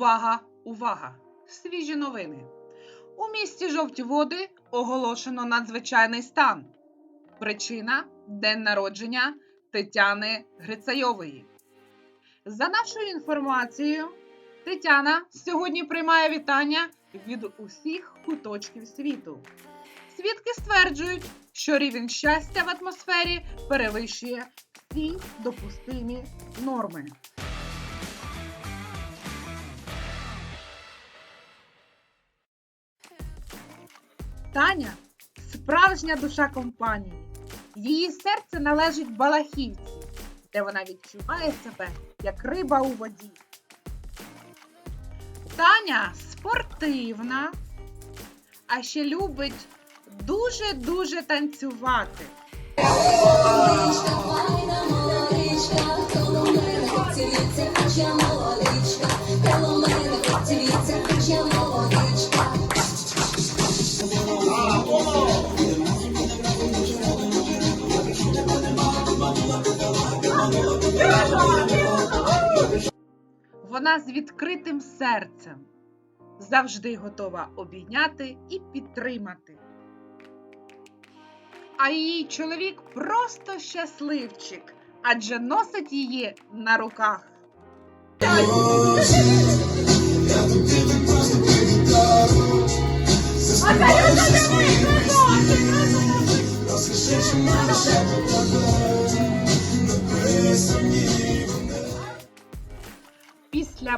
Увага, увага! Свіжі новини. У місті Жовті Води оголошено надзвичайний стан. Причина день народження Тетяни Грицайової. За нашою інформацією, Тетяна сьогодні приймає вітання від усіх куточків світу. Свідки стверджують, що рівень щастя в атмосфері перевищує всі допустимі норми. Таня справжня душа компанії. Її серце належить Балахівці, де вона відчуває себе як риба у воді. Таня спортивна, а ще любить дуже-дуже танцювати. Вона з відкритим серцем завжди готова обійняти і підтримати. А її чоловік просто щасливчик, адже носить її на руках. Після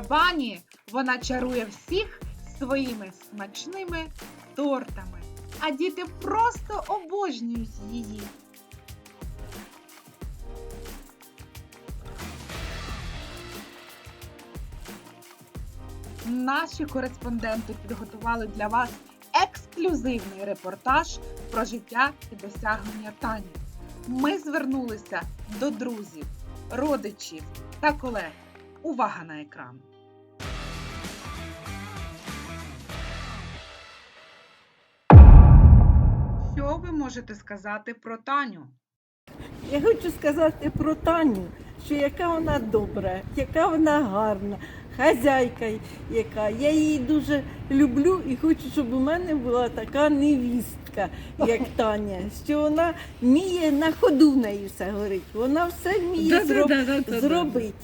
бані вона чарує всіх своїми смачними тортами, а діти просто обожнюють її. Наші кореспонденти підготували для вас ексклюзивний репортаж про життя і досягнення Тані. Ми звернулися до друзів, родичів та колег. Увага на екран. Що ви можете сказати про Таню? Я хочу сказати про Таню, що яка вона добра, яка вона гарна, хазяйка яка. Я її дуже люблю і хочу, щоб у мене була така невістка, як Таня, що вона вміє на ходу в неї все горить. Вона все вміє зроб- зробити.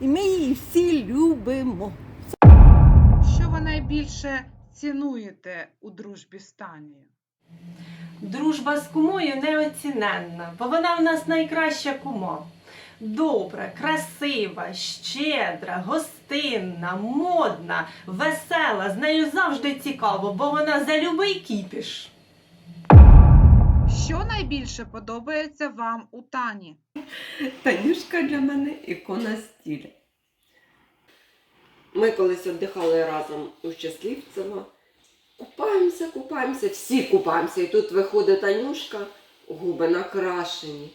І ми її всі любимо. Найбільше цінуєте у дружбі з Танією? Дружба з кумою неоціненна, бо вона в нас найкраща кума. Добра, красива, щедра, гостинна, модна, весела. З нею завжди цікаво, бо вона за любий кіпіш. Що найбільше подобається вам у Тані? Танюшка для мене ікона стиля. Ми колись віддихали разом у Щасливцево. Купаємося, купаємося, всі купаємося. І тут виходить Танюшка, губи накрашені.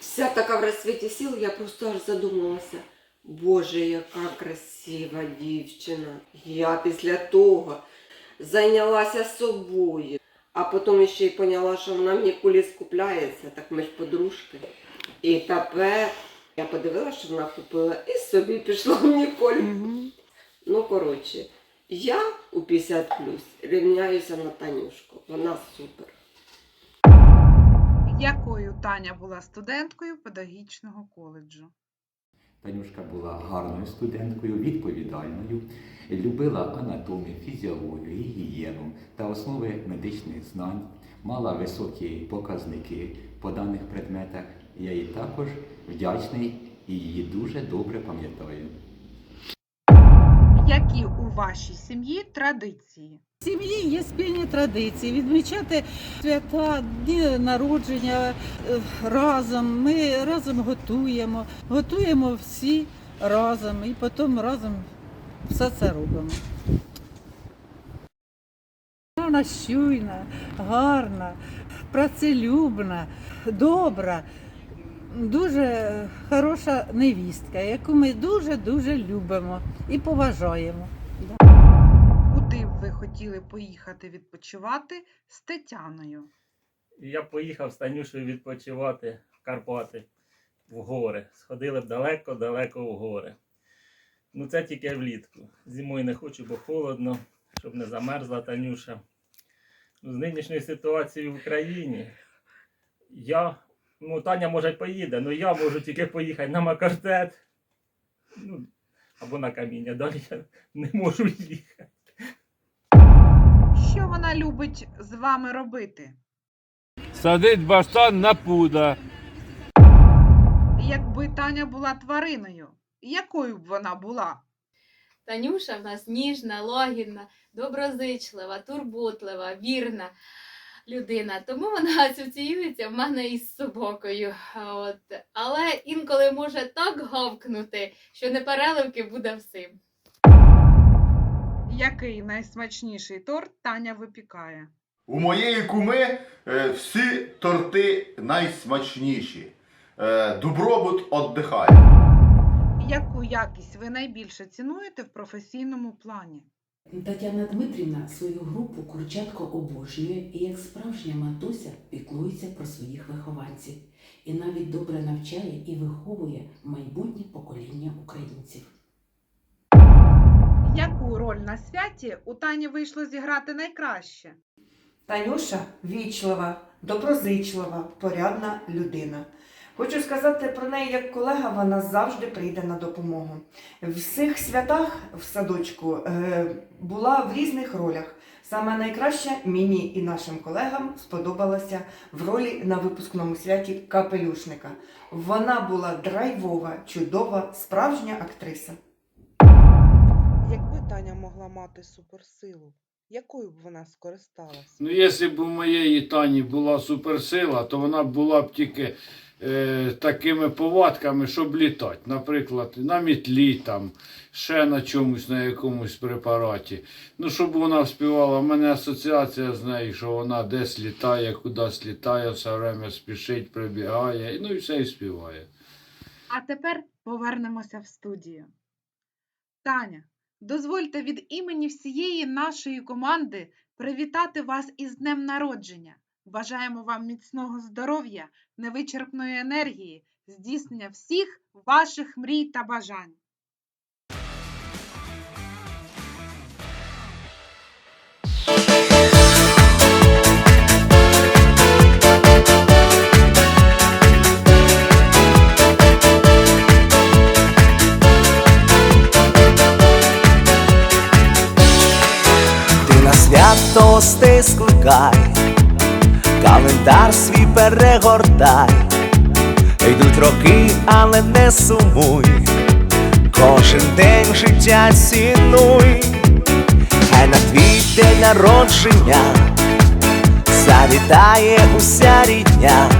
Вся така в розсвіті сіл, я просто аж задумалася. Боже, яка красива дівчина. Я після того зайнялася собою. А потім ще й поняла, що вона в Ніколі скупляється, так ми ж подружки. І тепер я подивилася, що вона купила і собі пішла в Ніколь. Ну, коротше, я у 50 рівняюся на Танюшку. Вона супер. Якою Таня була студенткою педагогічного коледжу? Танюшка була гарною студенткою, відповідальною, любила анатомію, фізіологію, гігієну та основи медичних знань, мала високі показники по даних предметах. Я їй також вдячний і її дуже добре пам'ятаю. Які у вашій сім'ї традиції? В сім'ї є спільні традиції відмічати свята, дні народження е, разом. Ми разом готуємо, готуємо всі разом і потім разом все це робимо. Вона щуйна, гарна, працелюбна, добра, дуже хороша невістка, яку ми дуже-дуже любимо і поважаємо. Куди б ви хотіли поїхати відпочивати з Тетяною? Я поїхав з Танюшею відпочивати в Карпати в гори. Сходили б далеко-далеко в гори. Ну це тільки влітку. Зимою не хочу, бо холодно, щоб не замерзла Танюша. Ну, з нинішньою ситуацією в Україні я, ну Таня може поїде, але я можу тільки поїхати на Макартет. Ну, або на каміння. Далі я не можу їхати. Що вона любить з вами робити? Садить баштан на пуда. Якби Таня була твариною, якою б вона була? Танюша в нас ніжна, лагідна, доброзичлива, турботлива, вірна людина. Тому вона асоціюється в мене із собакою. От. Але інколи може так гавкнути, що непереливки буде всім. Який найсмачніший торт Таня випікає? У моєї куми е, всі торти найсмачніші. Е, добробут отдихає. Яку якість ви найбільше цінуєте в професійному плані? Тетяна Дмитрівна свою групу курчатко обожнює і як справжня матуся піклується про своїх вихованців і навіть добре навчає і виховує майбутнє покоління українців. Яку роль на святі у Тані вийшло зіграти найкраще? Танюша вічлива, доброзичлива, порядна людина. Хочу сказати про неї як колега, вона завжди прийде на допомогу. В всіх святах в садочку е, була в різних ролях. Саме найкраще мені і нашим колегам сподобалася в ролі на випускному святі капелюшника. Вона була драйвова, чудова, справжня актриса. Якби Таня могла мати суперсилу, якою б вона скористалась? Ну, якщо б у моєї Тані була суперсила, то вона була б тільки е, такими повадками, щоб літати. Наприклад, на мітлі, там, ще на чомусь, на якомусь препараті. Ну, щоб вона співала. У мене асоціація з нею, що вона десь літає, кудись літає, все время спішить, прибігає, ну і все і співає. А тепер повернемося в студію. Таня, дозвольте від імені всієї нашої команди привітати вас із днем народження. Бажаємо вам міцного здоров'я, невичерпної енергії, здійснення всіх ваших мрій та бажань. Гостей скликай, календар свій перегортай, йдуть роки, але не сумуй, кожен день життя цінуй, хай на твій день народження завітає уся рідня,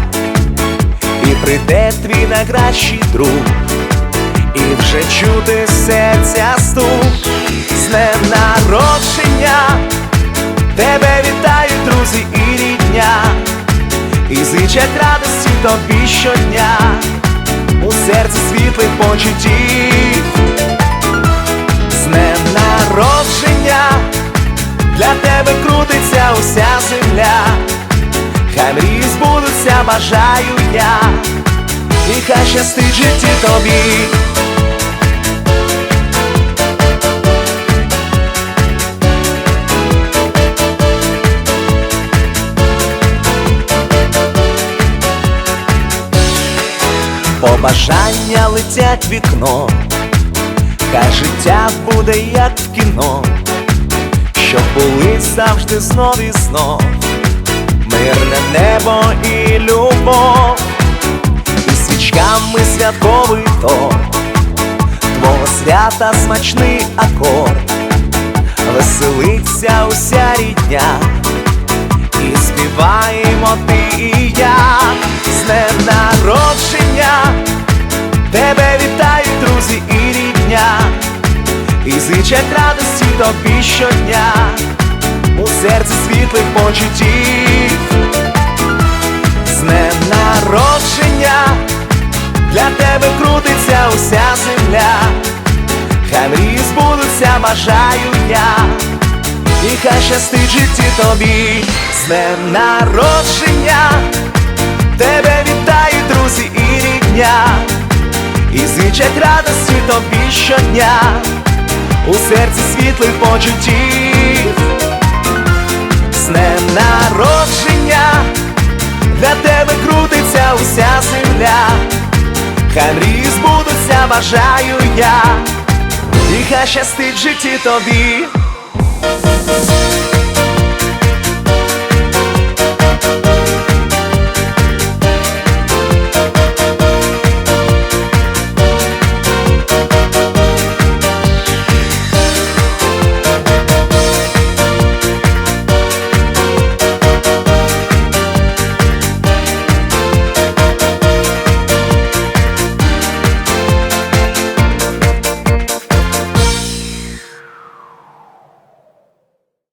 і прийде твій найкращий друг, і вже чути серця стук. З днем народження, тебе вітають друзі і рідня, і зичать радості тобі щодня, у серці світлих почуттів, з днем народження, для тебе крутиться уся земля, хай мрії збудуться, бажаю я, і хай щастить житті тобі. Летять вікно, хай життя буде як в кіно, щоб були завжди знов і знов, мирне небо і любов, і свічками святковий торт, твого свята смачний акорд, веселиться уся рідня, і співаємо ти і я. З днем народження, і радості тобі щодня, у серці світлих почуттів, з днем народження, для тебе крутиться уся земля, хай мрії збудуться, бажаю я. І хай щастить житті тобі. З днем народження, тебе вітають друзі і рідня, і зичать радості тобі щодня, у серці світлих почуттів, з днем народження, для тебе крутиться уся земля, хай мрії бажаю я, і хай щастить житті тобі.